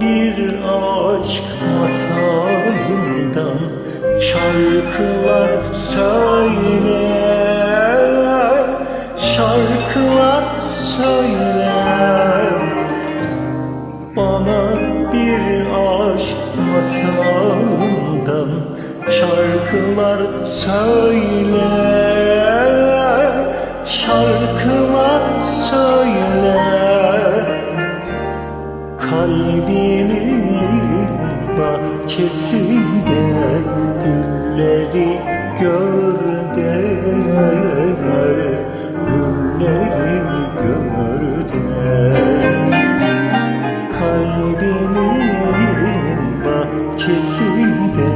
bir aşk masalından şarkılar söyle. Şarkılar söyle. Bana bir aşk masalından şarkılar söyle Kalbimin bahçesinde gülleri gör de Gülleri gör de Kalbimin bahçesinde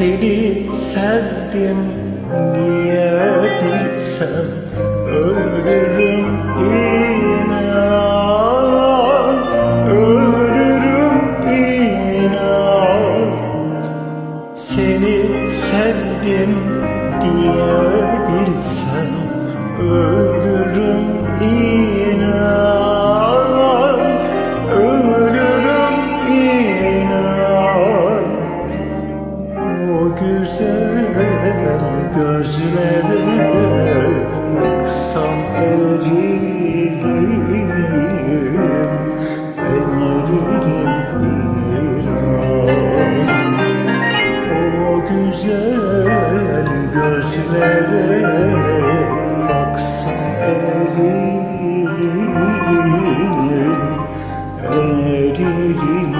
Seni sevdim diye bilsem Ölürüm inan Ölürüm inan. Seni sevdim diye bilsem Ölürüm gözlerine baksam eririm Ben O güzel gözlere baksam eririm Eririm